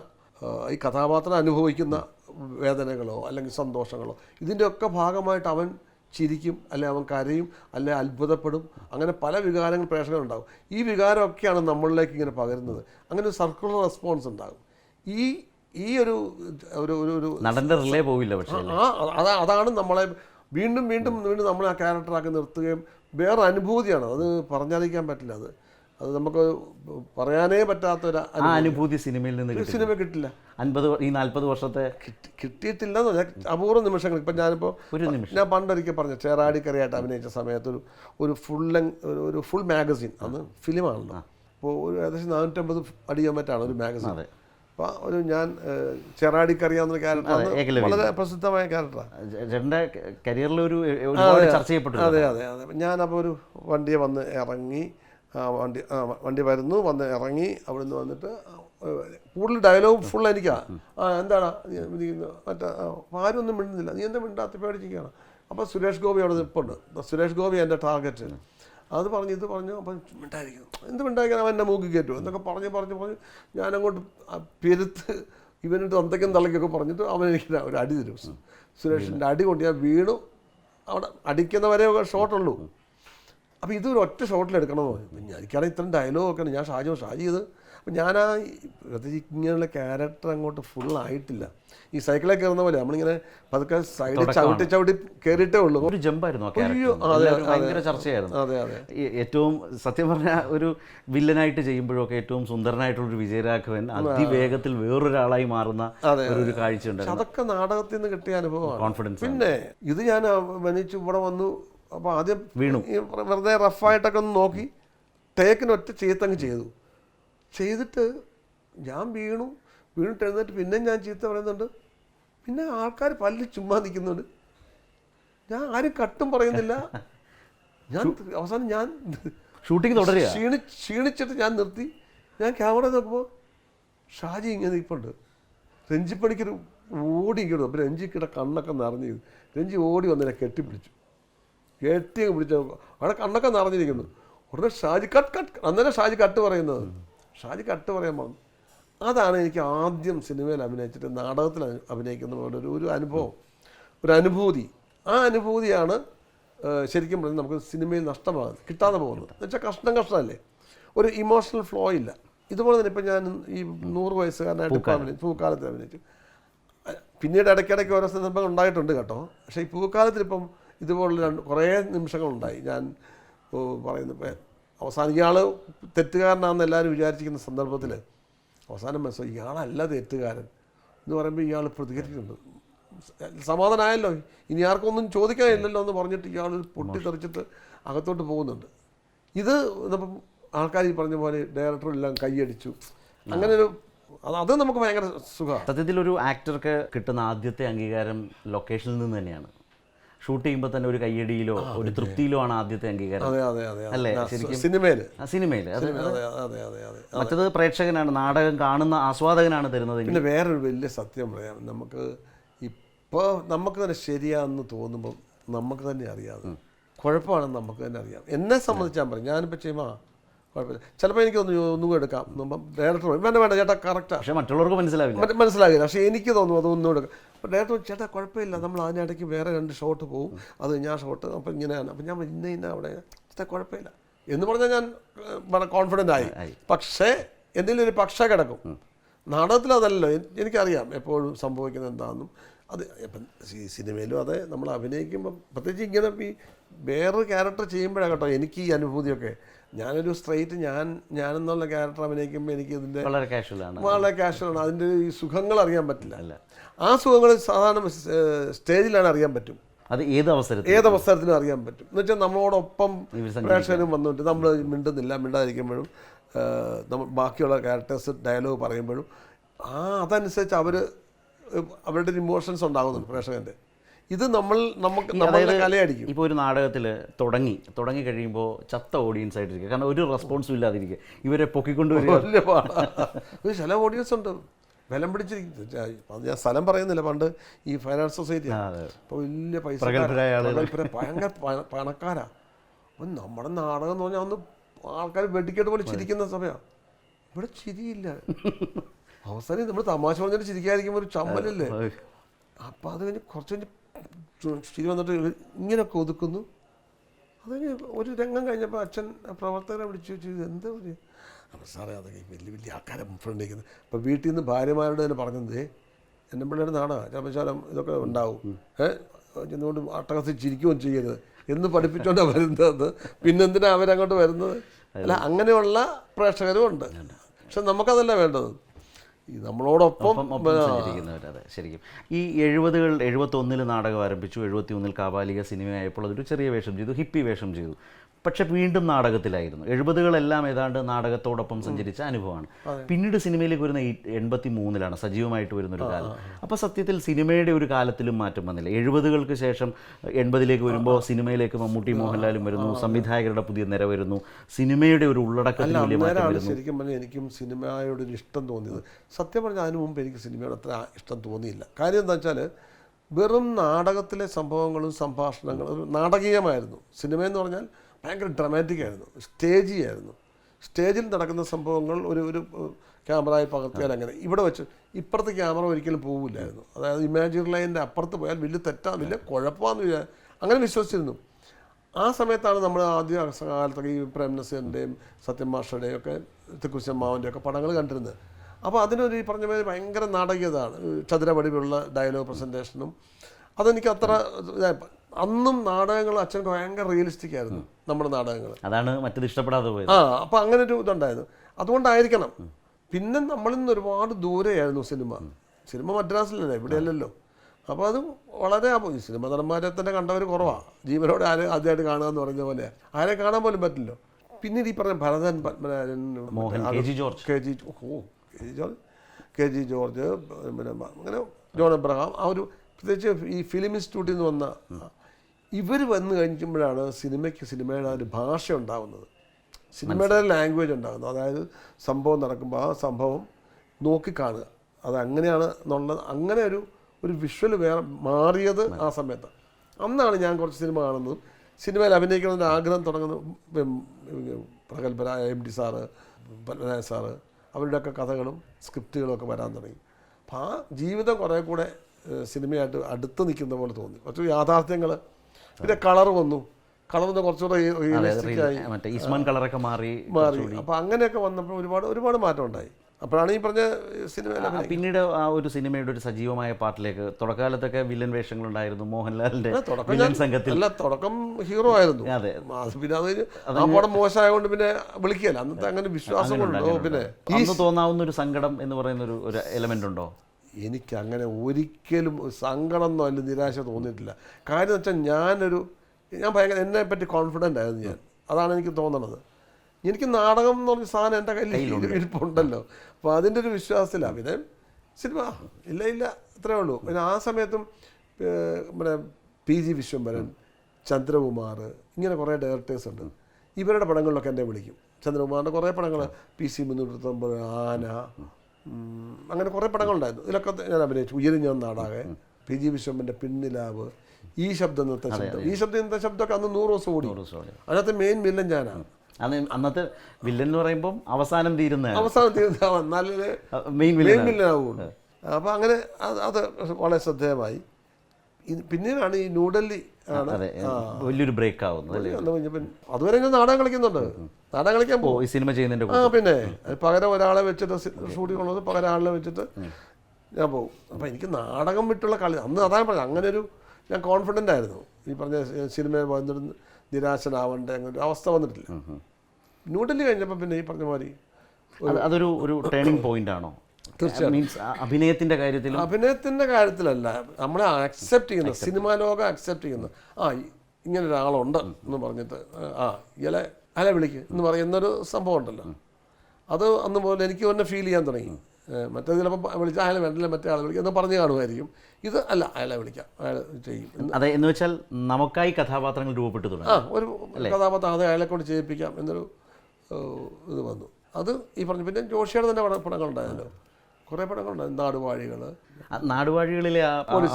ഈ കഥാപാത്രം അനുഭവിക്കുന്ന വേദനകളോ അല്ലെങ്കിൽ സന്തോഷങ്ങളോ. ഇതിന്റെയൊക്കെ ഭാഗമായിട്ട് അവൻ ചിരിക്കും അല്ലെ അവൻ കരയും അല്ലെ അത്ഭുതപ്പെടും. അങ്ങനെ പല വികാരങ്ങൾ പ്രേക്ഷകരുണ്ടാകും. ഈ വികാരമൊക്കെയാണ് നമ്മളിലേക്ക് ഇങ്ങനെ പകരുന്നത്. അങ്ങനെ ഒരു സർക്കുലർ റെസ്പോൺസ് ഉണ്ടാകും. ഈ ഈ ഒരു ഒരു ഒരു നടന്റെ റിലേ പോവില്ല പക്ഷേ ആ അതാ അതാണ് നമ്മളെ വീണ്ടും വീണ്ടും വീണ്ടും നമ്മളെ ആ ക്യാരക്ടറാക്കി നിർത്തുകയും വേറെ അനുഭൂതിയാണ്. അത് പറഞ്ഞറിയിക്കാൻ പറ്റില്ല അത്. അത് നമുക്ക് പറയാനേ പറ്റാത്ത ഒരു ആ അനുഭൂതി. സിനിമയിൽ നിന്ന് സിനിമ കിട്ടില്ല. അൻപത് ഈ നാൽപ്പത് വർഷത്തെ കിട്ടിയിട്ടില്ല പറഞ്ഞാൽ അപൂർവ നിമിഷങ്ങൾ ഇപ്പം ഞാനിപ്പോൾ ഒരു നിമിഷം. ഞാൻ പണ്ടൊരിക്കൽ പറഞ്ഞു ചേറാടിക്കറിയായിട്ട് അഭിനയിച്ച സമയത്ത് ഒരു ഒരു ഫുൾ ലെങ് ഒരു ഫുൾ മാഗസിൻ അന്ന് ഫിലിമാണല്ലോ. അപ്പോൾ ഒരു ഏകദേശം നാനൂറ്റമ്പത് അടിയോ മറ്റാണ് ഒരു മാഗസിൻ അതെ. അപ്പോൾ ഒരു ഞാൻ ചെറാടിക്കറിയാവുന്ന ക്യാരക്ടറാണ് വളരെ പ്രസിദ്ധമായ ക്യാരക്ടറാണ് കരിയറിൽ ഒരു ചർച്ച ചെയ്യപ്പെട്ടു അതെ അതെ അതെ ഞാനപ്പോൾ ഒരു വണ്ടിയെ വന്ന് ഇറങ്ങി വണ്ടി വണ്ടി വരുന്നു വന്ന് ഇറങ്ങി അവിടെ നിന്ന് വന്നിട്ട് കൂടുതൽ ഡയലോഗ് ഫുൾ എനിക്കാ ആ എന്താണ്? മറ്റേ ആരും ഒന്നും മിണ്ടുന്നില്ല. നീ എന്താ മിണ്ടാത്ത പേടിച്ചിരിക്കുകയാണ്? അപ്പോൾ സുരേഷ് ഗോപി അവിടെ നിൽപ്പുണ്ട് സുരേഷ് ഗോപി എന്റെ ടാർഗറ്റ് അത് പറഞ്ഞു ഇത് പറഞ്ഞു അപ്പം മിണ്ടായിരിക്കുന്നു എന്ത് മിണ്ടായിരിക്കണം അവൻ എന്നെ മൂക്കി കയറ്റും? എന്നൊക്കെ പറഞ്ഞ് പറഞ്ഞ് പറഞ്ഞ് ഞാനങ്ങോട്ട് പെരുത്ത് ഇവനിട്ട് എന്തൊക്കെയും തള്ളക്കൊക്കെ പറഞ്ഞിട്ട് അവൻ എനിക്ക് ഒരു അടി തരും. സുരേഷിന്റെ അടി കൊണ്ട് ഞാൻ വീണു. അവിടെ അടിക്കുന്നവരെ ഷോട്ടുള്ളൂ അപ്പോൾ ഇതൊരു ഒറ്റ ഷോട്ടിൽ എടുക്കണമെന്ന് പറഞ്ഞു എനിക്കാണെങ്കിൽ ഇത്രയും ഡയലോഗൊക്കെ ഉണ്ട്. ഞാൻ ഷാജോ ഷാജി ഇത്. അപ്പം ഞാൻ ആ ഇങ്ങനെയുള്ള ക്യാരക്ടർ അങ്ങോട്ട് ഫുൾ ആയിട്ടില്ല. ഈ സൈക്കിളിൽ കയറുന്ന പോലെ നമ്മളിങ്ങനെ പതുക്കെ സൈഡിൽ ചവിട്ടി ചവിട്ടി കയറിയിട്ടേ ഉള്ളൂ. ഒരു ജമ്പായിരുന്നു. ഭയങ്കര ചർച്ചയായിരുന്നു. അതെ അതെ. ഏറ്റവും സത്യം പറഞ്ഞാൽ ഒരു വില്ലനായിട്ട് ചെയ്യുമ്പോഴൊക്കെ ഏറ്റവും സുന്ദരനായിട്ടുള്ള ഒരു വിജയരാഘവൻ അതിവേഗത്തിൽ വേറൊരാളായി മാറുന്ന ഒരു ഒരു കാഴ്ച പക്ഷെ അതൊക്കെ നാടകത്തിൽ നിന്ന് കിട്ടിയ അനുഭവമാണ്. കോൺഫിഡൻസ് പിന്നെ ഇത് ഞാൻ വനിച്ച് ഇവിടെ വന്നു അപ്പോൾ ആദ്യം വീണു. വെറുതെ റഫായിട്ടൊക്കെ ഒന്ന് നോക്കി. ടേക്കിന് ഒറ്റ ചെയ്ത്തങ്ങ് ചെയ്തു. ചെയ്തിട്ട് ഞാൻ വീണു. വീണിട്ട് എഴുന്നേറ്റ് പിന്നെ ഞാൻ ചീത്ത പറയുന്നുണ്ട്. പിന്നെ ആൾക്കാർ പല്ല് ചുമ്മാ നിൽക്കുന്നുണ്ട്. ഞാൻ ആരും കട്ടും പറയുന്നില്ല. ഞാൻ അവസാനം ഞാൻ ഷൂട്ടിംഗ് തുടരുക? ക്ഷീണി ക്ഷീണിച്ചിട്ട് ഞാൻ നിർത്തി. ഞാൻ ക്യാമറ നോക്കുമ്പോൾ ഷാജി ഇങ്ങനെ നിൽപ്പുണ്ട്. രഞ്ജിപ്പണിക്കൊരു ഓടി ഇങ്ങോട്ട് അപ്പം രഞ്ജിക്കിടെ കണ്ണൊക്കെ നിറഞ്ഞു. രഞ്ജി ഓടി വന്നതിനെ കെട്ടിപ്പിടിച്ചു. കെട്ടി പിടിച്ച അവിടെ കണ്ണൊക്കെ നിറഞ്ഞിരിക്കുന്നു. ഉടനെ ഷാജി കട്ട് കട്ട് അന്നേരം ഷാജി കട്ട് പറയുന്നത്. ഷാജി കട്ട് പറയാൻ പറഞ്ഞു അതാണ് എനിക്ക് ആദ്യം സിനിമയിൽ അഭിനയിച്ചിട്ട് നാടകത്തിൽ അഭി- അഭിനയിക്കുന്ന ഒരു ഒരു അനുഭവം. ഒരു അനുഭൂതി. ആ അനുഭൂതിയാണ് ശരിക്കും പറഞ്ഞാൽ നമുക്ക് സിനിമയിൽ നഷ്ടമാകുന്നത് കിട്ടാതെ പോകുന്നത്. എന്ന് വെച്ചാൽ കഷ്ണം കഷ്ണമല്ലേ. ഒരു ഇമോഷണൽ ഫ്ലോ ഇല്ല. ഇതുപോലെ തന്നെ ഇപ്പം ഞാൻ ഈ നൂറ് വയസ്സുകാരനായിട്ട് ഇപ്പം അഭിനയിച്ചു പൂക്കാലത്തിൽ അഭിനയിച്ചു. പിന്നീട് ഇടയ്ക്കിടയ്ക്ക് ഓരോ സന്ദർഭങ്ങൾ ഉണ്ടായിട്ടുണ്ട് കേട്ടോ. പക്ഷേ ഈ പൂക്കാലത്തിൽ ഇപ്പം ഇതുപോലുള്ള രണ്ട് കുറേ നിമിഷങ്ങളുണ്ടായി. ഞാൻ പറയുന്ന അവസാനം ഇയാൾ തെറ്റുകാരനാണെന്ന് എല്ലാവരും വിചാരിച്ചിരിക്കുന്ന സന്ദർഭത്തിൽ അവസാനം മനസ്സിലായി ഇയാളല്ല തെറ്റുകാരൻ എന്ന് പറയുമ്പോൾ ഇയാൾ പ്രതികരിക്കുന്നുണ്ട് സമാധാനമായല്ലോ ഇനി ആർക്കൊന്നും ചോദിക്കാനില്ലല്ലോ എന്ന് പറഞ്ഞിട്ട് ഇയാൾ പൊട്ടിത്തെറിച്ചിട്ട് അകത്തോട്ട് പോകുന്നുണ്ട്. ഇത് ഇപ്പം ആൾക്കാർ ഈ പറഞ്ഞ പോലെ ഡയറക്ടറെല്ലാം കൈയടിച്ചു. അങ്ങനെ ഒരു അത് അത് നമുക്ക് ഭയങ്കര സുഖമാണ്. സത്യത്തിൽ ഒരു ആക്ടർക്ക് കിട്ടുന്ന ആദ്യത്തെ അംഗീകാരം ലൊക്കേഷനിൽ നിന്ന് തന്നെയാണ്. ഷൂട്ട് ചെയ്യുമ്പോൾ തന്നെ ഒരു കയ്യടിയിലോ ഒരു തൃപ്തിയിലോ ആണ് ആദ്യത്തെ അംഗീകാരം. അല്ലേ? ശരിക്കും? സിനിമയിൽ മറ്റത് പ്രേക്ഷകനാണ് നാടകം കാണുന്ന ആസ്വാദകനാണ് തരുന്നത് പിന്നെ വേറൊരു വലിയ സത്യം പറയാം. നമുക്ക് ഇപ്പോൾ നമുക്ക് തന്നെ ശരിയാണെന്ന് തോന്നുമ്പോൾ നമുക്ക് തന്നെ അറിയാതെ കുഴപ്പമാണെന്ന് നമുക്ക് തന്നെ അറിയാം. എന്നെ സംബന്ധിച്ചാൽ പറയും. ഞാനിപ്പോൾ ചെയ്യുമ്പോൾ കുഴപ്പമില്ല. ചിലപ്പോൾ തോന്നുന്നു ഒന്നും എടുക്കാം. ഡയറക്ടർ വേണ്ട വേണ്ട ചേട്ടാ കറക്റ്റാണ് പക്ഷേ മറ്റുള്ളവർക്ക് മനസ്സിലാവില്ല. മനസ്സിലാകില്ല പക്ഷേ എനിക്ക് തോന്നും അത് ഒന്നും എടുക്കാം. അപ്പോൾ ഡയറക്ടർ ചേട്ടാ കുഴപ്പമില്ല. നമ്മൾ അതിനിടയ്ക്ക് വേറെ രണ്ട് ഷോട്ട് പോകും അത് ഞാൻ ഷോട്ട് അപ്പം ഇങ്ങനെയാണ്. അപ്പം ഞാൻ ഇന്ന ഇന്ന അവിടെ. ചേട്ടാ കുഴപ്പമില്ല. എന്ന് പറഞ്ഞാൽ ഞാൻ വളരെ കോൺഫിഡന്റ് ആയി. പക്ഷേ എന്തെങ്കിലും ഒരു പക്ഷ കിടക്കും. നാടകത്തിൽ അതല്ലല്ലോ എൻ- എനിക്കറിയാം എപ്പോഴും സംഭവിക്കുന്നത് എന്താണെന്നും അത് ഇപ്പം ഈ സിനിമയിലും അതെ നമ്മൾ അഭിനയിക്കുമ്പം പ്രത്യേകിച്ച് ഇങ്ങനെ ഈ വേറൊരു ക്യാരക്ടർ ചെയ്യുമ്പോഴാണ് കേട്ടോ എനിക്ക് ഈ അനുഭൂതിയൊക്കെ. ഞാനൊരു സ്ട്രെയിറ്റ് ഞാൻ ഞാനെന്നുള്ള ക്യാരക്ടർ അഭിനയിക്കുമ്പോൾ എനിക്ക് ഇതിന്റെ വളരെ കാഷ്വൽ ആണ്. വളരെ കാഷ്വലാണ് അതിന്റെ ഈ സുഖങ്ങൾ അറിയാൻ പറ്റില്ല. അല്ല. ആ സുഖങ്ങൾ സാധാരണ സ്റ്റേജിലാണ് അറിയാൻ പറ്റും. അത് ഏത് അവസരത്തിൽ ഏത് അവസരത്തിലും അറിയാൻ പറ്റും. എന്ന് വെച്ചാൽ നമ്മളോടൊപ്പം പ്രേക്ഷകനും വന്നിട്ട് നമ്മൾ മിണ്ടുന്നില്ല മിണ്ടാതിരിക്കുമ്പോഴും നമ്മൾ ബാക്കിയുള്ള ക്യാരക്ടേഴ്സ് ഡയലോഗ് പറയുമ്പോഴും ആ അതനുസരിച്ച് അവർ അവരുടെ ഇമോഷൻസ് ഉണ്ടാകുന്നുണ്ട് പ്രേക്ഷകന്റെ. ഇത് നമ്മൾ നമുക്ക് നമ്മുടെ കലയടിക്കും ഇപ്പോൾ ഒരു നാടകത്തിൽ തുടങ്ങി തുടങ്ങി കഴിയുമ്പോൾ ചത്ത ഓഡിയൻസ് ആയിട്ടിരിക്കുക കാരണം ഒരു റെസ്പോൺസും ഇല്ലാതിരിക്കുക. ഇവരെ പൊക്കിക്കൊണ്ട് ഒരു ചില ഓഡിയൻസ് ഉണ്ട്. ബലം പിടിച്ചിരിക്കുന്നു. അത് ഞാൻ സ്ഥലം പറയുന്നില്ല. പണ്ട് ഈ ഫൈനാൻസ് സൊസൈറ്റി അപ്പോൾ വലിയ പൈസ. ഭയങ്കര പണ- പണക്കാരാ. അപ്പം നമ്മുടെ നാടകം എന്ന് പറഞ്ഞാൽ ഒന്ന് ആൾക്കാർ വെടിക്കെട്ട് പോലെ ചിരിക്കുന്ന സമയമാണ് ഇവിടെ ചിരിയില്ല. അവസാനം നമ്മൾ തമാശ പറഞ്ഞിട്ട് ചിരിക്കാതിരിക്കുമ്പോൾ ഒരു ചമ്മലല്ലേ? അപ്പം അത് കഴിഞ്ഞ് കുറച്ച് കഴിഞ്ഞ് ചിരി വന്നിട്ട് ഇങ്ങനെ ഇങ്ങനെയൊക്കെ ഒതുക്കുന്നു അത് കഴിഞ്ഞ് ഒരു രംഗം കഴിഞ്ഞപ്പോൾ അച്ഛൻ പ്രവർത്തകരെ വിളിച്ചു വെച്ചു എന്താ അപ്പം സാറേ അത് ഈ വലിയ വലിയ ആൾക്കാരെ ഫ്രണ്ടിരിക്കുന്നത് അപ്പോൾ വീട്ടിൽ നിന്ന് ഭാര്യമാരോട് തന്നെ പറഞ്ഞത് എന്റെ പിള്ളേരുടെ നാടാ ചമച്ചാലം ഇതൊക്കെ ഉണ്ടാവും. ഏഹ് എന്തുകൊണ്ട് അട്ടകത്തിൽ ചിരിക്കുകയും ചെയ്യരുത്. എന്ന് പഠിപ്പിച്ചുകൊണ്ടാണ് വരുന്നത്. പിന്നെന്തിനാ അവരങ്ങോട്ട് വരുന്നത്? അല്ല അങ്ങനെയുള്ള പ്രേക്ഷകരും ഉണ്ട്. പക്ഷെ നമുക്കതല്ല വേണ്ടത്. നമ്മളോടൊപ്പം ശരിക്കും. ഈ എഴുപതുകൾ എഴുപത്തൊന്നിൽ നാടകം ആരംഭിച്ചു എഴുപത്തി ഒന്നിൽ കാബാലിക സിനിമയായപ്പോൾ അതൊരു ചെറിയ വേഷം ചെയ്തു ഹിപ്പി വേഷം ചെയ്തു. പക്ഷെ വീണ്ടും നാടകത്തിലായിരുന്നു. എഴുപതുകളെല്ലാം ഏതാണ്ട് നാടകത്തോടൊപ്പം സഞ്ചരിച്ച അനുഭവമാണ്. പിന്നീട് സിനിമയിലേക്ക് വരുന്ന എൺപത്തി മൂന്നിലാണ് സജീവമായിട്ട് വരുന്ന ഒരു കാലം. അപ്പോൾ സത്യത്തിൽ സിനിമയുടെ ഒരു കാലത്തിലും മാറ്റം വന്നില്ല. എഴുപതുകൾക്ക് ശേഷം എൺപതിലേക്ക് വരുമ്പോൾ സിനിമയിലേക്ക് മമ്മൂട്ടി മോഹൻലാലും വരുന്നു സംവിധായകരുടെ പുതിയ നിര വരുന്നു. സിനിമയുടെ ഒരു വരുന്നു. ശരിക്കും പറഞ്ഞാൽ എനിക്കും സിനിമയോടൊരു ഇഷ്ടം തോന്നിയത്. സത്യം പറഞ്ഞാൽ അതിനു മുമ്പ് എനിക്ക് സിനിമയോട് അത്ര ഇഷ്ടം തോന്നിയില്ല. കാര്യം എന്താ വെച്ചാൽ വെറും നാടകത്തിലെ സംഭവങ്ങളും സംഭാഷണങ്ങളും നാടകീയമായിരുന്നു. സിനിമയെന്ന് പറഞ്ഞാൽ ഭയങ്കര ഡ്രമാറ്റിക് ആയിരുന്നു. സ്റ്റേജി ആയിരുന്നു. സ്റ്റേജിൽ നടക്കുന്ന സംഭവങ്ങൾ ഒരു ഒരു ക്യാമറയിൽ പകർത്തിയാൽ അങ്ങനെ. ഇവിടെ വെച്ച് ഇപ്പുറത്തെ ക്യാമറ ഒരിക്കലും പോകില്ലായിരുന്നു അതായത് ഇമാജിനറി ലൈനിന്റെ അപ്പുറത്ത് പോയാൽ വലിയ തെറ്റാ വലിയ കുഴപ്പമാണെന്ന് വിചാ അങ്ങനെ വിശ്വസിച്ചിരുന്നു. ആ സമയത്താണ് നമ്മൾ ആദ്യ കാലത്തൊക്കെ ഈ പ്രേംനസീറിന്റെയും സത്യം മാഷയുടെയും ഒക്കെ തിക്കുശമ്മാവിന്റെ ഒക്കെ പടങ്ങൾ കണ്ടിരുന്നത്. അപ്പോൾ അതിനൊരു ഈ പറഞ്ഞ പോലെ ഭയങ്കര നാടകീയതാണ്. ചതുരപടിയുള്ള ഡയലോഗ് പ്രസന്റേഷനും അതെനിക്ക് അത്ര അന്നും നാടകങ്ങൾ അച്ഛൻ ഭയങ്കര റിയലിസ്റ്റിക് ആയിരുന്നു നമ്മുടെ നാടകങ്ങൾ. അതാണ് മറ്റത് ഇഷ്ടപ്പെടാതെ പോയത്. ആ അപ്പം അങ്ങനെ ഒരു ഇതുണ്ടായിരുന്നു. അതുകൊണ്ടായിരിക്കണം. പിന്നെ നമ്മളിൽ നിന്ന് ഒരുപാട് ദൂരെയായിരുന്നു സിനിമ. സിനിമ മദ്രാസിലല്ലേ ഇവിടെയല്ലല്ലോ. അപ്പോൾ അത് വളരെ സിനിമ നടന്മാരെ തന്നെ കണ്ടവർ കുറവാണ് ജീവനോട് ആരെ ആദ്യമായിട്ട് കാണുക എന്ന് പറഞ്ഞ പോലെ. ആരെ കാണാൻ പോലും പറ്റില്ലോ പിന്നീട് ഈ പറഞ്ഞ Bharathan Padmanabhan Mohan K G George. K G ഓ K G George K G George പിന്നെ അങ്ങനെ ജോൺ എബ്രഹാം ആ ഒരു പ്രത്യേകിച്ച് ഈ ഫിലിം ഇൻസ്റ്റിറ്റ്യൂട്ടിൽ നിന്ന് വന്ന ഇവർ വന്നു കഴിഞ്ഞുമ്പോഴാണ് സിനിമയ്ക്ക് സിനിമയുടെ ഒരു ഭാഷ ഉണ്ടാകുന്നത് സിനിമയുടെ ലാംഗ്വേജ് ഉണ്ടാകുന്നത് അതായത് സംഭവം നടക്കുമ്പോൾ ആ സംഭവം നോക്കിക്കാണുക അത് അങ്ങനെയാണ് എന്നുള്ളത് അങ്ങനെ ഒരു ഒരു വിഷ്വൽ വേറെ മാറിയത് ആ സമയത്ത്. അന്നാണ് ഞാൻ കുറച്ച് സിനിമ കാണുന്നതും സിനിമയിൽ അഭിനയിക്കണമെന്ന് ആഗ്രഹം തുടങ്ങുന്നത് പ്രഗത്ഭരായ M D sir Padmanabhan sir അവരുടെയൊക്കെ കഥകളും സ്ക്രിപ്റ്റുകളും ഒക്കെ വരാൻ തുടങ്ങി. അപ്പം ആ ജീവിതം കുറേ കൂടെ സിനിമയായിട്ട് അടുത്ത് നിൽക്കുന്ന പോലെ തോന്നി. കുറച്ച് യാഥാർത്ഥ്യങ്ങൾ പിന്നെ കളർ വന്നു. കളർ വന്ന് കുറച്ചുകൂടെ റിയലിസ്റ്റിക് ആയി. കളറൊക്കെ മാറി മാറി. അപ്പം അങ്ങനെയൊക്കെ വന്നപ്പോൾ ഒരുപാട് ഒരുപാട് മാറ്റം ഉണ്ടായി. അപ്പോഴാണ് ഈ പറഞ്ഞ സിനിമ പിന്നീട് ആ ഒരു സിനിമയുടെ ഒരു സജീവമായ പാട്ടിലേക്ക് തുടക്കകാലത്തൊക്കെ വില്ലൻ വേഷങ്ങളുണ്ടായിരുന്നു മോഹൻലാലിന്റെ വില്ലൻ സംഘത്തിൽ. അല്ല തുടക്കം ഹീറോ ആയിരുന്നു. അതെ. പിന്നെ അത് ആ പടം മോശമായതുകൊണ്ട് പിന്നെ വിളിക്കുകയല്ല. അന്നത്തെ അങ്ങനെ വിശ്വാസം ഉണ്ടോ പിന്നെ? അന്ന് തോന്നാവുന്ന ഒരു സങ്കടം എന്ന് പറയുന്ന ഒരു ഒരു എലമെന്റ് ഉണ്ടോ? എനിക്ക് അങ്ങനെ ഒരിക്കലും സങ്കടം എന്നോ അല്ലെങ്കിൽ നിരാശ തോന്നിയിട്ടില്ല. കാര്യം വെച്ചാൽ ഞാനൊരു ഞാൻ ഭയങ്കര എന്നെ പറ്റി കോൺഫിഡന്റ് ആയിരുന്നു ഞാൻ. അതാണ് എനിക്ക് തോന്നണത്. എനിക്ക് നാടകം എന്ന് പറഞ്ഞ സാധനം എന്റെ കയ്യിൽ ഇരിപ്പുണ്ടല്ലോ. അപ്പോൾ അതിന്റെ ഒരു വിശ്വാസത്തിലാണ് പിന്നെ സിനിമ ഇല്ല ഇല്ല അത്രേ ഉള്ളൂ. പിന്നെ ആ സമയത്തും നമ്മുടെ പി ജി വിശ്വംഭരൻ ചന്ദ്രകുമാർ ഇങ്ങനെ കുറേ ഡയറക്ടേഴ്സ് ഉണ്ട്. ഇവരുടെ പടങ്ങളിലൊക്കെ എന്നെ വിളിക്കും. ചന്ദ്രകുമാറിന്റെ കുറേ പടങ്ങൾ പി സി മുന്നൂറ്റൊമ്പത് ആന അങ്ങനെ കുറേ പടങ്ങളുണ്ടായിരുന്നു. ഇതിലൊക്കെ ഞാൻ അഭിനയിച്ചു. ഉയരിഞ്ഞ നാടാകെ പി ജി വിശ്വമ്പന്റെ പിന്നിലാവ് ഈ ശബ്ദം ഇന്നത്തെ ശബ്ദം. ഈ ശബ്ദം ഇന്നത്തെ ശബ്ദമൊക്കെ അന്ന് നൂറ് ദിവസം ഓടി. അതിനകത്ത് മെയിൻ വില്ലൻ ഞാനാണ് അന്ന് അന്നത്തെ വില്ലൻ എന്ന് പറയുമ്പോൾ അവസാനം തീരുന്ന അവസാനം തീരുന്ന നല്ല മെയിൻ മെയിൻ വില്ലൻ വില്ലനാവുള്ളൂ അപ്പോൾ അങ്ങനെ അത് വളരെ ശ്രദ്ധേയമായി. പിന്നീടാണ് ഈ ന്യൂഡൽഹി ആണ്. വലിയൊരു ബ്രേക്ക് ആവുന്നത് അതുവരെ ഞാൻ നാടകം കളിക്കുന്നുണ്ട്. നാടകം കളിക്കാൻ പോകും. ഈ സിനിമ ചെയ്യുന്നതിന്റെ ആ പിന്നെ പകരം ഒരാളെ വെച്ചിട്ട് ഷൂട്ടിംഗ് ഉള്ളത് പകരം ആളിനെ വെച്ചിട്ട് ഞാൻ പോകും. അപ്പോൾ എനിക്ക് നാടകം വിട്ടുള്ള കളി അന്ന് അതാണ് പറഞ്ഞത്. അങ്ങനെ ഒരു ഞാൻ കോൺഫിഡന്റ് ആയിരുന്നു. ഈ പറഞ്ഞ സിനിമ വന്നിട്ട് നിരാശനാവണ്ട അങ്ങനെ ഒരു അവസ്ഥ വന്നിട്ടില്ല. ന്യൂഡൽഹി കഴിഞ്ഞപ്പോൾ പിന്നെ ഈ പറഞ്ഞ മാതിരി അതൊരു ഒരു ടേണിംഗ് പോയിന്റ് ആണോ? തീർച്ചയായും അഭിനയത്തിന്റെ കാര്യത്തിൽ അഭിനയത്തിന്റെ കാര്യത്തിലല്ല. നമ്മളെ അക്സെപ്റ്റ് ചെയ്യുന്ന. സിനിമാ ലോകം അക്സെപ്റ്റ് ചെയ്യുന്ന. ആ ഇങ്ങനെ ഒരാളുണ്ട് എന്ന് പറഞ്ഞിട്ട് ആ ഇയാളെ അയാളെ വിളിക്ക് എന്ന് പറയുന്നൊരു സംഭവം ഉണ്ടല്ലോ. അത് അന്ന് പോലെ എനിക്ക് തന്നെ ഫീൽ ചെയ്യാൻ തുടങ്ങി. മറ്റേ ചിലപ്പോൾ വിളിച്ചാൽ അയാളെ വേണ്ടില്ല മറ്റേ ആളെ വിളിക്കുക എന്ന് പറഞ്ഞു കാണുമായിരിക്കും. ഇത് അല്ല അയാളെ വിളിക്കാം. അയാൾ ചെയ്യും. അതെ എന്ന് വെച്ചാൽ നമുക്കായി കഥാപാത്രങ്ങൾ രൂപപ്പെട്ടു ആ ഒരു കഥാപാത്രം അത് അയാളെ കൊണ്ട് ചെയ്യിപ്പിക്കാം എന്നൊരു ഇത് വന്നു. അത് ഈ പറഞ്ഞു. പിന്നെ ജോഷിയുടെ തന്നെ പടങ്ങളുണ്ടായാലോ പടങ്ങളുണ്ടായല്ലോ. കുറേ പടങ്ങളുണ്ടായിരുന്നു നാടുവാഴികൾ നാടുവാഴികളിലെ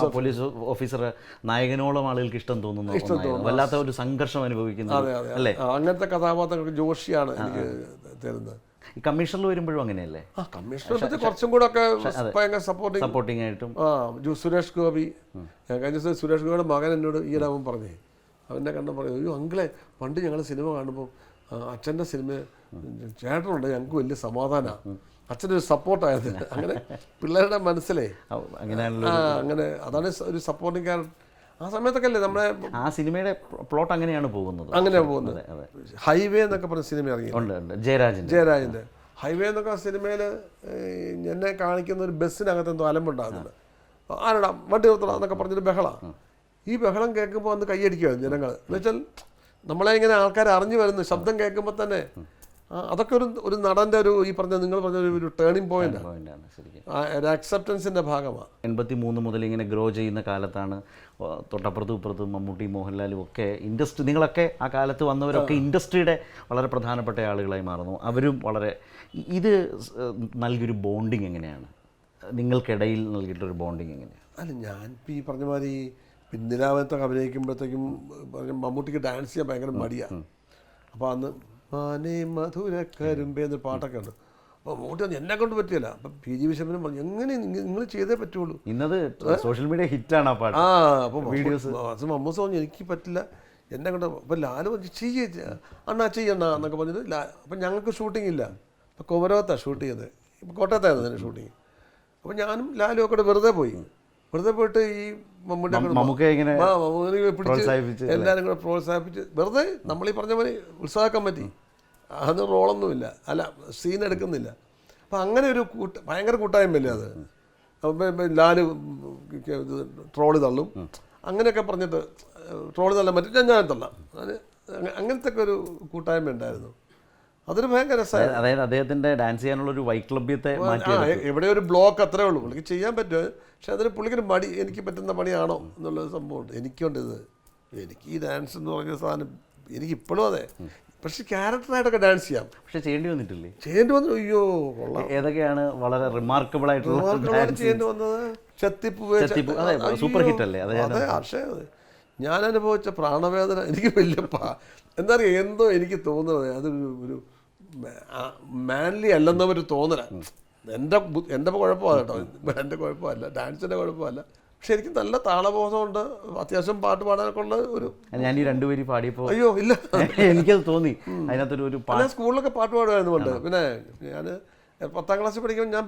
പോലീസ് ഓഫീസർ നായകനോളം ആളുകൾക്ക് ഇഷ്ടം തോന്നുന്നു ഇഷ്ടം തോന്നുന്നു. വല്ലാത്ത ഒരു സംഘർഷം അനുഭവിക്കുന്നു. അതെ അതെ. അല്ലേ? അങ്ങനത്തെ കഥാപാത്രങ്ങൾക്ക് ജോഷിയാണ് എനിക്ക് തരുന്നത്. ഈ കമ്മീഷണർ വരുമ്പോഴും അങ്ങനെയല്ലേ? ആ കമ്മീഷണറെ കുറച്ചും കൂടെ ഒക്കെ ഭയങ്കര സപ്പോർട്ടിംഗ് സപ്പോർട്ടിംഗ് ആയിട്ടും. ആ ജു- സുരേഷ് ഗോപി. കഴിഞ്ഞ ദിവസം സുരേഷ് ഗോപിയുടെ മകൻ എന്നോട് ഈയിടെ അവൻ പറഞ്ഞേ. അവന്റെ കണ്ട പറഞ്ഞു അയ്യോ അങ്കിളെ പണ്ട് ഞങ്ങൾ സിനിമ കാണുമ്പോൾ അച്ഛന്റെ സിനിമ ചേട്ടനുണ്ട് ഞങ്ങൾക്ക് വലിയ സമാധാനമാണ് അച്ഛന്റെ ഒരു സപ്പോർട്ടായത്. അങ്ങനെ പിള്ളേരുടെ മനസ്സിലേ അങ്ങനെ അതാണ് ഒരു സപ്പോർട്ടിങ് ക്യാരക്ടർ ആ സമയത്തൊക്കെ അല്ലേ നമ്മുടെ ആ സിനിമയുടെ പ്ലോട്ട് അങ്ങനെയാണ് പോകുന്നത്. അങ്ങനെയാണ് പോകുന്നത്. ഹൈവേ എന്നൊക്കെ പറഞ്ഞ സിനിമ ഇറങ്ങി ജയരാജൻ ജയരാജന്റെ. ഹൈവേ എന്നൊക്കെ സിനിമയിൽ എന്നെ കാണിക്കുന്ന ഒരു ബസ്സിനകത്ത് എന്തോ അലമ്പുണ്ടാകുന്നുണ്ട് ആരടാ വണ്ടി നിർത്തണം എന്നൊക്കെ പറഞ്ഞൊരു ബഹള. ഈ ബഹളം കേൾക്കുമ്പോൾ അന്ന് കൈയടിക്കുമായിരുന്നു ജനങ്ങൾ എന്നുവെച്ചാൽ നമ്മളെ ഇങ്ങനെ ആൾക്കാർ അറിഞ്ഞു വരുന്നു ശബ്ദം കേൾക്കുമ്പോൾ തന്നെ. അതൊക്കെ ഒരു ഒരു നടന്റെ ഒരു ഈ പറഞ്ഞ നിങ്ങൾ പറഞ്ഞ ഒരു- ടേണിംഗ് പോയിന്റ് ഒരു അക്സെപ്റ്റൻസിന്റെ ഭാഗമാണ് എൺപത്തി മൂന്ന് മുതൽ ഇങ്ങനെ ഗ്രോ ചെയ്യുന്ന കാലത്താണ് തൊട്ടപ്പുറത്തും ഇപ്പുറത്തും മമ്മൂട്ടി മോഹൻലാലും ഒക്കെ ഇൻഡസ്ട്രി നിങ്ങളൊക്കെ ആ കാലത്ത് വന്നവരൊക്കെ ഇൻഡസ്ട്രിയുടെ വളരെ പ്രധാനപ്പെട്ട ആളുകളായി മാറുന്നു. അവരും വളരെ ഇത് നൽകിയൊരു ബോണ്ടിങ് എങ്ങനെയാണ്? നിങ്ങൾക്കിടയിൽ നൽകിയിട്ടൊരു ബോണ്ടിങ് എങ്ങനെയാണ്? അല്ല ഞാൻ ഈ പറഞ്ഞ മാതിരി പിന്നിലാവത്തൊക്കെ അഭിനയിക്കുമ്പോഴത്തേക്കും പറഞ്ഞ മമ്മൂട്ടിക്ക് ഡാൻസ് ചെയ്യാൻ ഭയങ്കര മടിയാണ് അപ്പോൾ അന്ന് മാനേ മധുര കരുമ്പേ എന്നൊരു പാട്ടൊക്കെ ഉണ്ട്. അപ്പോൾ മമ്മൂട്ടി അന്ന് എന്നെ കൊണ്ട് പറ്റിയല്ല. അപ്പം പി ജി പറഞ്ഞു എങ്ങനെ നിങ്ങൾ ചെയ്തേ പറ്റുള്ളൂ. ഇന്നത് സോഷ്യൽ മീഡിയ ഹിറ്റാണ് ആ പാട്ട്. ആ അപ്പോൾ വീഡിയോസ്. മമ്മൂസ് പറഞ്ഞു എനിക്ക് പറ്റില്ല. എന്നെ കൊണ്ട് അപ്പം ലാൽ പറഞ്ഞു ചെയ്യേ അണ്ണാ ചെയ്യണ്ണ എന്നൊക്കെ പറഞ്ഞിട്ട് ലാ അപ്പം ഞങ്ങൾക്ക് ഷൂട്ടിംഗ് ഇല്ല. അപ്പോൾ കുമരകത്താണ് ഷൂട്ട് ചെയ്തത്. ഇപ്പം കോട്ടയത്തായിരുന്നു ഷൂട്ടിങ് അപ്പോൾ ഞാനും ലാലും ഒക്കെ വെറുതെ പോയി. വെറുതെ പോയിട്ട് ഈ മമ്മൂട്ടി പിടിച്ച് എല്ലാവരും കൂടെ പ്രോത്സാഹിപ്പിച്ച് വെറുതെ നമ്മൾ ഈ പറഞ്ഞ പോലെ ഉത്സാഹക്കാൻ പറ്റി. അത് റോളൊന്നുമില്ല. അല്ല സീൻ എടുക്കുന്നില്ല. അപ്പം അങ്ങനെ ഒരു കൂട്ട ഭയങ്കര കൂട്ടായ്മയല്ലേ അത്? ലാൽ ട്രോൾ തള്ളും. അങ്ങനെയൊക്കെ പറഞ്ഞിട്ട് ട്രോൾ തള്ളാൻ പറ്റും ഞാൻ തള്ളാം. അങ്ങനത്തെ ഒക്കെ ഒരു കൂട്ടായ്മ ഉണ്ടായിരുന്നു. അതൊരു ഭയങ്കര രസമാണ് അതായത് അദ്ദേഹത്തിന്റെ ഡാൻസ് ചെയ്യാനുള്ള ഒരു വൈക്ലഭ്യത്തെ എവിടെ ഒരു ബ്ലോക്ക് അത്രേ ഉള്ളൂ. പുള്ളിക്ക് ചെയ്യാൻ പറ്റുമോ? പക്ഷെ അതിന് പുള്ളിക്കൊരു മടി എനിക്ക് പറ്റുന്ന പണിയാണോ എന്നുള്ളൊരു സംഭവമുണ്ട്. എനിക്കുണ്ട് ഇത്. എനിക്ക് ഈ ഡാൻസ് എന്ന് പറഞ്ഞ സാധനം എനിക്ക് ഇപ്പോഴും അതെ. പക്ഷെ ക്യാരക്ടറായിട്ടൊക്കെ ഡാൻസ് ചെയ്യാം. പക്ഷെ ചെയ്യേണ്ടി വന്നിട്ടില്ലേ? ചെയ്യേണ്ടി വന്നു. അയ്യോ കൊള്ളാം. ഏതൊക്കെയാണ് വളരെ റിമാർക്കബിൾ ആയിട്ടുള്ള ചെയ്യേണ്ടി വന്നത്? ചത്തിപ്പ് സൂപ്പർ ഹിറ്റ് അല്ലേ? അത് പക്ഷേ ഞാൻ അനുഭവിച്ച പ്രാണവേദന എനിക്ക് വലിയ എന്താ പറയുക എന്തോ എനിക്ക് തോന്നുന്നത്. അതൊരു ഒരു മാൻലി അല്ലെന്ന ഒരു തോന്നല. എന്റെ എന്റെ കുഴപ്പമാണ് കേട്ടോ. എന്റെ കുഴപ്പമല്ല. ഡാൻസിന്റെ കുഴപ്പമല്ല. പക്ഷെ എനിക്ക് നല്ല താളബോധമുണ്ട്. അത്യാവശ്യം പാട്ട് പാടാനൊക്കെ ഉള്ള ഒരു ഞാൻ ഈ രണ്ടുപേര് പാടിയപ്പോൾ അയ്യോ ഇല്ല. എനിക്കത് തോന്നി. അതിനകത്തൊരു ഒരു പല ഞാൻ സ്കൂളിലൊക്കെ പാട്ട് പാടുമായിരുന്നു പണ്ട്. പിന്നെ ഞാൻ പത്താം ക്ലാസ്സിൽ പഠിക്കുമ്പോൾ ഞാൻ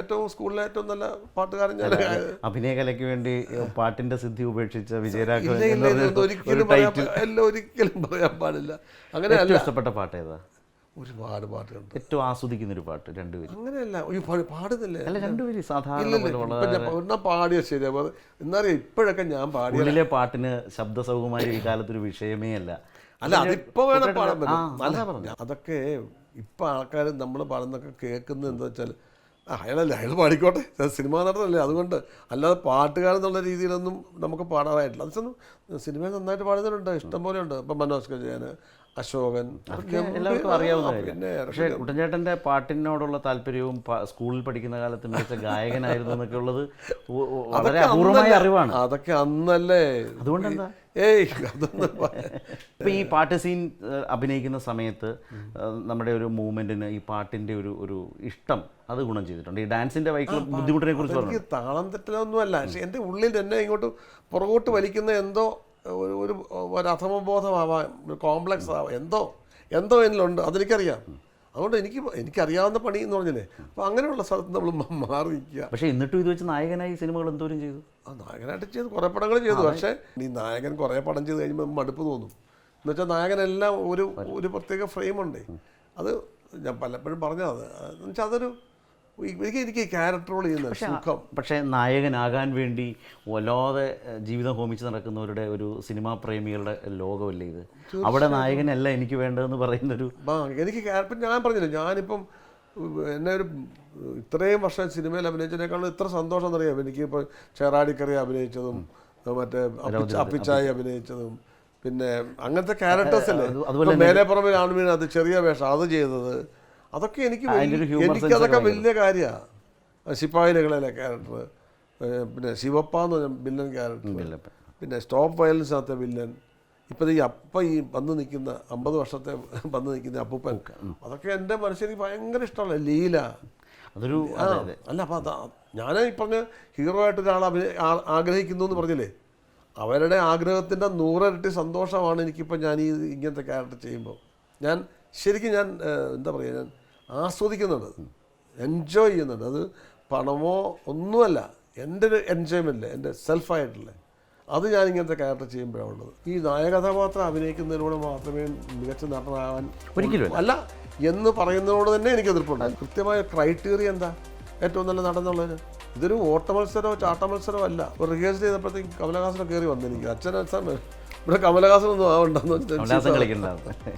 ഏറ്റവും സ്കൂളിലെ ഏറ്റവും നല്ല പാട്ടുകാരൻ ഞാൻ അഭിനയ കലയ്ക്ക് വേണ്ടി പാട്ടിന്റെ സിദ്ധി ഉപേക്ഷിച്ച വിജയരാഘവൻ ഒരിക്കലും പറയാൻ ഒരിക്കലും പാടില്ല. അങ്ങനെ ഇഷ്ടപ്പെട്ട പാട്ട് ഏതാ? ഒരുപാട് പാട്ടുകളുണ്ട്. ഏറ്റവും ആസ്വദിക്കുന്ന ഒരു പാട്ട് രണ്ടുപേരും. അങ്ങനെയല്ല പാ- പാടുന്നില്ലേ അല്ല രണ്ടുപേരും സാധാരണ പാടിയ ശരിയാ എന്നറിയാം ഇപ്പോഴൊക്കെ ഞാൻ പാടിയ പാട്ടിന് ശബ്ദ സൗകുമാരി ഈ കാലത്തൊരു വിഷയമേ അല്ല. അല്ല അതിപ്പോ വേണം പാടാൻ പറ്റും അതാ അതൊക്കെ ഇപ്പൊ ആൾക്കാർ നമ്മൾ പാടുന്നൊക്കെ കേൾക്കുന്നത് എന്താ വെച്ചാൽ അയാളല്ലേ അയാൾ പാടിക്കോട്ടെ. സിനിമ നടനല്ലേ അതുകൊണ്ട് അല്ലാതെ പാട്ടുകാരൻ എന്നുള്ള രീതിയിലൊന്നും നമുക്ക് പാടാനായിട്ടില്ല അതൊന്നും സിനിമയിൽ നന്നായിട്ട് പാടുന്നവരുണ്ട് ഇഷ്ടം പോലെ ഉണ്ട് ഇപ്പം മനോജ് കജയൻ അശോകൻ. എല്ലാവർക്കും അറിയാവുന്ന പക്ഷേ കുട്ടൻചേട്ടന്റെ പാട്ടിനോടുള്ള താല്പര്യവും സ്കൂളിൽ പഠിക്കുന്ന കാലത്ത് മികച്ച ഗായകനായിരുന്നു എന്നൊക്കെ ഉള്ളത് വളരെ അപൂർവമായ അറിവാണ്. അതൊക്കെ അന്നല്ലേ. അതുകൊണ്ട് എന്താ ഏയ് അതൊന്നും ഇപ്പൊ ഈ പാട്ട് സീൻ അഭിനയിക്കുന്ന സമയത്ത് നമ്മുടെ ഒരു മൂവ്മെന്റിന് ഈ പാട്ടിന്റെ ഒരു ഒരു ഇഷ്ടം അത് ഗുണം ചെയ്തിട്ടുണ്ട്. ഈ ഡാൻസിന്റെ വൈക്കിൽ ബുദ്ധിമുട്ടിനെ കുറിച്ച് എനിക്ക് താളം തെറ്റലൊന്നുമല്ല. പക്ഷെ എന്റെ ഉള്ളിൽ എന്നെ ഇങ്ങോട്ട് പുറകോട്ട് വലിക്കുന്ന എന്തോ ഒരു ഒരു ഒരു അധമബോധമാവാം ഒരു കോംപ്ലക്സ് ആവാം. എന്തോ എന്തോ എന്നിലുണ്ട് അതെനിക്കറിയാം. അതുകൊണ്ട് എനിക്ക് എനിക്കറിയാവുന്ന പണി എന്ന് പറഞ്ഞില്ലേ? അപ്പോൾ അങ്ങനെയുള്ള സ്ഥലത്ത് നമ്മൾ മാറി നിൽക്കുക പക്ഷേ എന്നിട്ടും ഇത് വെച്ച് നായകനായി സിനിമകൾ എന്തോരം ചെയ്തു? ആ നായകനായിട്ട് ചെയ്തു കുറേ പടങ്ങൾ ചെയ്തു. പക്ഷേ ഈ നായകൻ കുറേ പടം ചെയ്ത് കഴിയുമ്പോൾ മടുപ്പ് തോന്നും. എന്ന് വെച്ചാൽ നായകനെല്ലാം ഒരു ഒരു പ്രത്യേക ഫ്രെയിമുണ്ട്. അത് ഞാൻ പലപ്പോഴും പറഞ്ഞത് എന്ന് വെച്ചാൽ അതൊരു എനിക്ക് എനിക്ക് ക്യാരക്ടർ ക്യാരക്ടറോൾ ചെയ്യുന്ന സുഖം. പക്ഷേ നായകനാകാൻ വേണ്ടി വല്ലാതെ ജീവിതം ഹോമിച്ച് നടക്കുന്നവരുടെ ഒരു സിനിമാ പ്രേമികളുടെ ലോകമല്ലേ ഇത്? അവിടെ നായകനല്ല എനിക്ക് വേണ്ടതെന്ന് പറയുന്നൊരു എനിക്ക് ക്യാരക്ടർ ഞാൻ പറഞ്ഞില്ല ഞാനിപ്പം എന്നെ ഒരു ഇത്രയും വർഷം സിനിമയിൽ അഭിനയിച്ചതിനേക്കാളും ഇത്ര സന്തോഷം എന്നറിയാം? എനിക്ക് ഇപ്പോൾ ചേറാടിക്കറി അഭിനയിച്ചതും മറ്റേ അപ്പിച്ച- അപ്പിച്ചായി അഭിനയിച്ചതും പിന്നെ അങ്ങനത്തെ ക്യാരക്ടേഴ്സ് അല്ലേ മേലെ പുറമെ ആണ് അത് ചെറിയ വേഷം അത് ചെയ്തത്. അതൊക്കെ എനിക്ക് വലിയ- അതൊക്കെ വലിയ കാര്യമാണ് ശിപ്പായിലകളിലെ ക്യാരക്ടർ പിന്നെ ശിവപ്പ എന്ന് പറഞ്ഞ വില്ലൻ ക്യാരക്ടർ പിന്നെ സ്റ്റോപ്പ് വയലൻസിനകത്തെ വില്ലൻ ഇപ്പം ഈ അപ്പ ഈ വന്ന് നിൽക്കുന്ന അമ്പത് വർഷത്തെ വന്ന് നിൽക്കുന്ന അപ്പൂപ്പൻ അതൊക്കെ എന്റെ മനസ്സിന് ഭയങ്കര ഇഷ്ടമല്ല ലീല. അതൊരു അല്ല അപ്പം അതാ ഞാൻ ഈ പറഞ്ഞ ഹീറോ ആയിട്ട് ഒരാൾ അഭിനയ ആഗ്രഹിക്കുന്നു എന്ന് പറഞ്ഞില്ലേ? അവരുടെ ആഗ്രഹത്തിന്റെ നൂറിരട്ടി സന്തോഷമാണ് എനിക്കിപ്പോൾ ഞാൻ ഈ ഇങ്ങനത്തെ ക്യാരക്ടർ ചെയ്യുമ്പോൾ. ഞാൻ ശരിക്കും ഞാൻ എന്താ പറയുക ഞാൻ ആസ്വദിക്കുന്നുണ്ട്. എൻജോയ് ചെയ്യുന്നുണ്ട്. അത് പണമോ ഒന്നുമല്ല. എന്റെ ഒരു എൻജോയ്മെന്റ് എന്റെ സെൽഫായിട്ടുള്ള അത് ഞാൻ ഇങ്ങനത്തെ ക്യാരക്ടർ ചെയ്യുമ്പോഴാണ് ഉള്ളത്. ഈ നായകഥാപാത്രം അഭിനയിക്കുന്നതിലൂടെ മാത്രമേ മികച്ച നടനാവാൻ ഒരിക്കലും അല്ല. എന്ന് പറയുന്നതിനോട് തന്നെ എനിക്ക് എതിർപ്പുണ്ട്. കൃത്യമായ ക്രൈറ്റീരിയ എന്താ? ഏറ്റവും നല്ല നടന്നുള്ളത് ഇതൊരു ഓട്ട മത്സരമോ ചാട്ട മത്സരമോ അല്ല. ഒരു റിഹേഴ്സൽ ചെയ്തപ്പോഴത്തേക്ക് കമലഹാസനെ കയറി വന്നെനിക്ക് അച്ഛൻ അച്ഛൻ ഇവിടെ കമലഹാസനൊന്നും ആവണ്ടെന്ന് വെച്ചാൽ